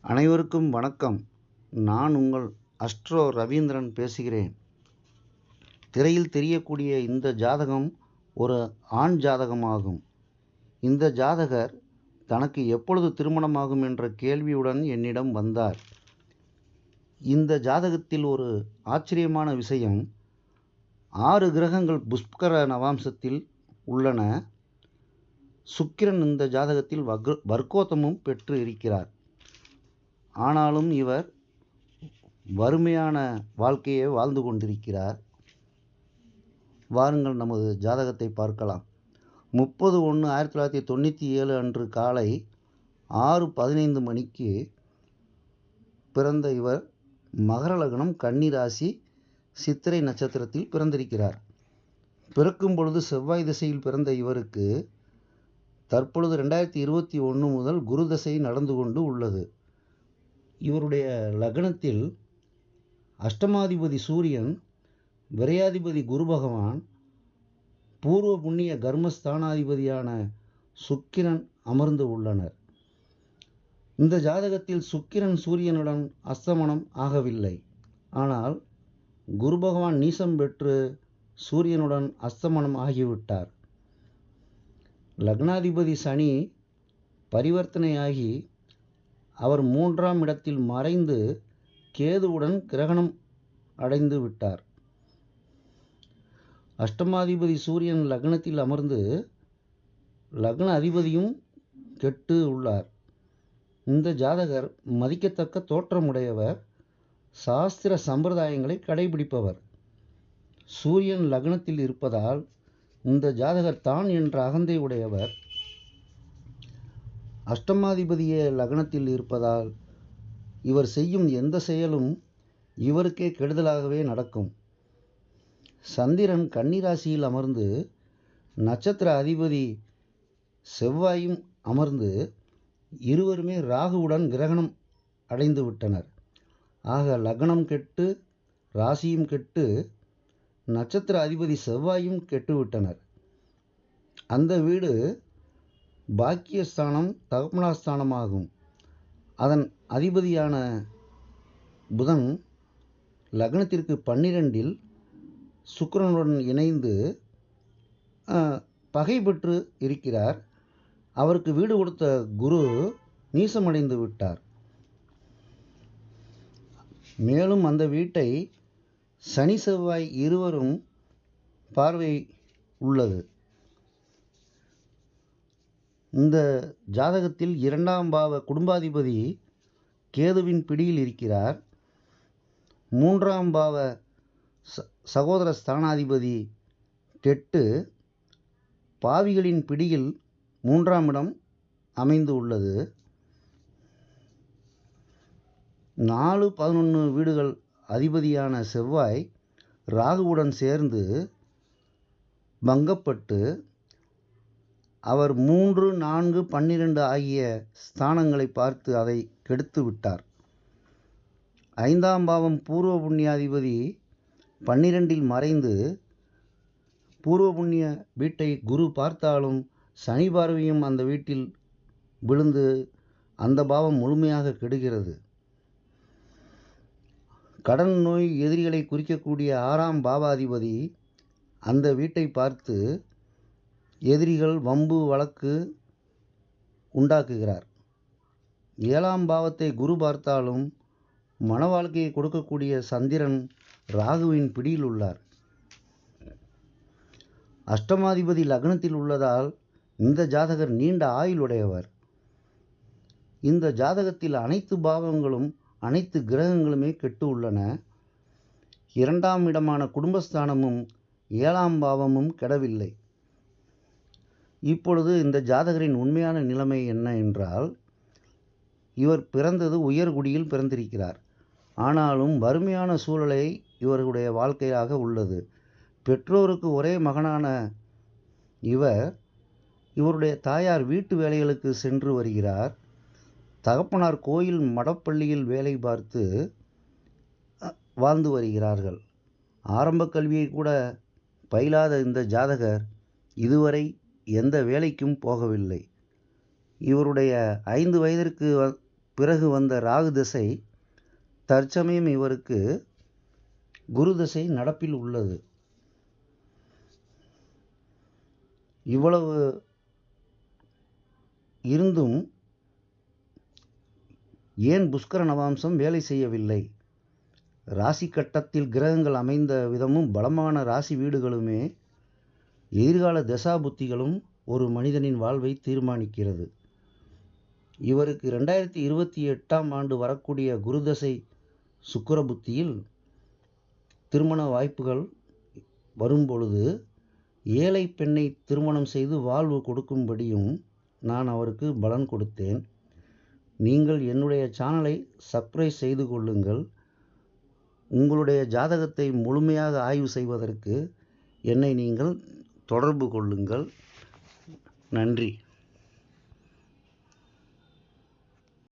அனைவருக்கும் வணக்கம். நான் உங்கள் அஸ்ட்ரோ ரவீந்திரன் பேசுகிறேன். திரையில் தெரியக்கூடிய இந்த ஜாதகம் ஒரு ஆண் ஜாதகமாகும். இந்த ஜாதகர் தனக்கு எப்பொழுது திருமணமாகும் என்ற கேள்வியுடன் என்னிடம் வந்தார். இந்த ஜாதகத்தில் ஒரு ஆச்சரியமான விஷயம். ஆறு கிரகங்கள் புஷ்கர நவாம்சத்தில் உள்ளன. சுக்கிரன் இந்த ஜாதகத்தில் வர்க்கோத்தமும் பெற்று இருக்கிறார். ஆனாலும் இவர் வறுமையான வாழ்க்கையை வாழ்ந்து கொண்டிருக்கிறார். வாருங்கள் நமது ஜாதகத்தை பார்க்கலாம். முப்பது ஒன்று ஆயிரத்தி தொள்ளாயிரத்தி தொண்ணூற்றி ஏழு அன்று காலை ஆறு பதினைந்து மணிக்கு பிறந்த இவர் மகர லக்னம் கன்னிராசி சித்திரை நட்சத்திரத்தில் பிறந்திருக்கிறார். பிறக்கும் பொழுது செவ்வாய் திசையில் பிறந்த இவருக்கு தற்பொழுது ரெண்டாயிரத்தி இருபத்தி ஒன்று முதல் குரு தசை நடந்து கொண்டு உள்ளது. இவருடைய லக்னத்தில் அஷ்டமாதிபதி சூரியன் விரையாதிபதி குரு பகவான் பூர்வ புண்ணிய கர்மஸ்தானாதிபதியான சுக்கிரன் அமர்ந்து உள்ளனர். இந்த ஜாதகத்தில் சுக்கிரன் சூரியனுடன் அஸ்தமனம் ஆகவில்லை. ஆனால் குரு பகவான் நீசம் பெற்று சூரியனுடன் அஸ்தமனம் ஆகிவிட்டார். லக்னாதிபதி சனி பரிவர்த்தனையாகி அவர் மூன்றாம் இடத்தில் மறைந்து கேதுவுடன் கிரகணம் அடைந்து விட்டார். அஷ்டமாதிபதி சூரியன் லக்னத்தில் அமர்ந்து லக்ன அதிபதியும் கெட்டு உள்ளார். இந்த ஜாதகர் மதிக்கத்தக்க தோற்றமுடையவர் சாஸ்திர சம்பிரதாயங்களை கடைபிடிப்பவர். சூரியன் லக்னத்தில் இருப்பதால் இந்த ஜாதகர் தான் என்ற அகந்தை உடையவர். அஷ்டமாதிபதியே லக்னத்தில் இருப்பதால் இவர் செய்யும் எந்த செயலும் இவருக்கே கெடுதலாகவே நடக்கும். சந்திரன் கன்னிராசியில் அமர்ந்து நட்சத்திர அதிபதி செவ்வாயும் அமர்ந்து இருவருமே ராகுவுடன் கிரகணம் அடைந்து விட்டனர். ஆக லக்னம் கெட்டு ராசியும் கெட்டு நட்சத்திர அதிபதி செவ்வாயும் கெட்டுவிட்டனர் அந்த வீடு பாக்கியஸ்தானம் தகப்பனாஸ்தானமாகும். அதன் அதிபதியான புதன் லக்னத்திற்கு பன்னிரெண்டில் சுக்கரனுடன் இணைந்து பகை பெற்று இருக்கிறார். அவருக்கு வீடு கொடுத்த குரு நீசமடைந்து விட்டார். மேலும் அந்த வீட்டை சனி செவ்வாய் இருவரும் பார்வை உள்ளது. இந்த ஜாதகத்தில் இரண்டாம் பாவ குடும்பாதிபதி கேதுவின் பிடியில் இருக்கிறார். மூன்றாம் பாவ ச சகோதர ஸ்தானாதிபதி கெட்டு பாவிகளின் பிடியில் மூன்றாம் இடம் அமைந்து உள்ளது. நாலு பதினொன்று வீடுகள் அதிபதியான செவ்வாய் ராகுவுடன் சேர்ந்து பங்கப்பட்டு அவர் மூன்று நான்கு பன்னிரண்டு ஆகிய ஸ்தானங்களை பார்த்து அதை கெடுத்து விட்டார். ஐந்தாம் பாவம் பூர்வ புண்ணியாதிபதி பன்னிரெண்டில் மறைந்து பூர்வ புண்ணிய வீட்டை குரு பார்த்தாலும் சனி பார்வையும் அந்த வீட்டில் விழுந்து அந்த பாவம் முழுமையாக கெடுகிறது. கடன் நோய் எதிரிகளை குறிக்கக்கூடிய ஆறாம் பாவாதிபதி அந்த வீட்டை பார்த்து எதிரிகள் வம்பு வழக்கு உண்டாக்குகிறார். ஏழாம் பாவத்தை குரு பார்த்தாலும் மன வாழ்க்கையை கொடுக்கக்கூடிய சந்திரன் ராகுவின் பிடியில் உள்ளார். அஷ்டமாதிபதி லக்னத்தில் உள்ளதால் இந்த ஜாதகர் நீண்ட ஆயுளுடையவர். இந்த ஜாதகத்தில் அனைத்து பாவங்களும் அனைத்து கிரகங்களுமே கெட்டு உள்ளன. இரண்டாம் இடமான குடும்பஸ்தானமும் ஏழாம் பாவமும் கெடவில்லை. இப்பொழுது இந்த ஜாதகரின் உண்மையான நிலைமை என்ன என்றால் இவர் பிறந்தது உயர்குடியில் பிறந்திருக்கிறார். ஆனாலும் வறுமையான சூழலை இவருடைய வாழ்க்கையாக உள்ளது. பெற்றோருக்கு ஒரே மகனான இவர் இவருடைய தாயார் வீட்டு வேலைகளுக்கு சென்று வருகிறார். தகப்பனார் கோயில் மடப்பள்ளியில் வேலை பார்த்து வாழ்ந்து வருகிறார்கள். ஆரம்ப கல்வியை கூட பயிலாத இந்த ஜாதகர் இதுவரை எந்த வேலைக்கும் போகவில்லை. இவருடைய ஐந்து வயதிற்கு பிறகு வந்த ராகு திசை தற்சமயம் இவருக்கு குரு திசை நடப்பில் உள்ளது. இவ்வளவு இருந்தும் ஏன் புஷ்கர நவாம்சம் வேலை செய்யவில்லை? ராசி கட்டத்தில் கிரகங்கள் அமைந்த விதமும் பலமான ராசி வீடுகளுமே எதிர்கால தசாபுத்திகளும் ஒரு மனிதனின் வாழ்வை தீர்மானிக்கிறது. இவருக்கு ரெண்டாயிரத்தி இருபத்தி எட்டாம் ஆண்டு வரக்கூடிய குருதசை சுக்கிர புத்தியில் திருமண வாய்ப்புகள் வரும்பொழுது ஏழை பெண்ணை திருமணம் செய்து வாழ்வு கொடுக்கும்படியும் நான் அவருக்கு பலன் கொடுத்தேன். நீங்கள் என்னுடைய சேனலை சப்ஸ்கிரைப் செய்து கொள்ளுங்கள். உங்களுடைய ஜாதகத்தை முழுமையாக ஆய்வு செய்வதற்கு என்னை நீங்கள் தொடர்பு கொள்ளுங்கள். நன்றி.